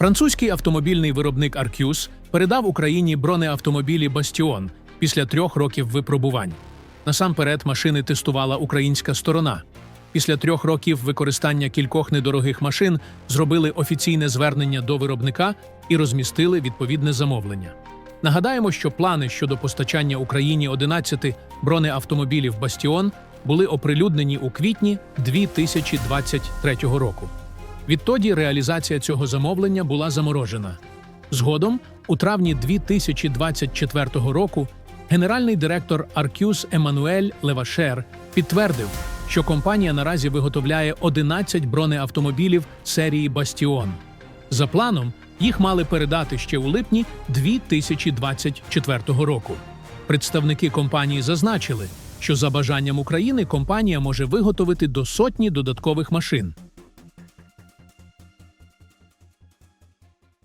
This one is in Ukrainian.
Французький автомобільний виробник Arcus передав Україні бронеавтомобілі Бастіон після трьох років випробувань. Насамперед машини тестувала українська сторона. Після трьох років використання кількох недорогих машин зробили офіційне звернення до виробника і розмістили відповідне замовлення. Нагадаємо, що плани щодо постачання Україні 11 бронеавтомобілів Бастіон були оприлюднені у квітні 2023 року. Відтоді реалізація цього замовлення була заморожена. Згодом, у травні 2024 року, генеральний директор Аркюс Еммануель Левашер підтвердив, що компанія наразі виготовляє 11 бронеавтомобілів серії Бастіон. За планом, їх мали передати ще у липні 2024 року. Представники компанії зазначили, що за бажанням України компанія може виготовити до сотні додаткових машин.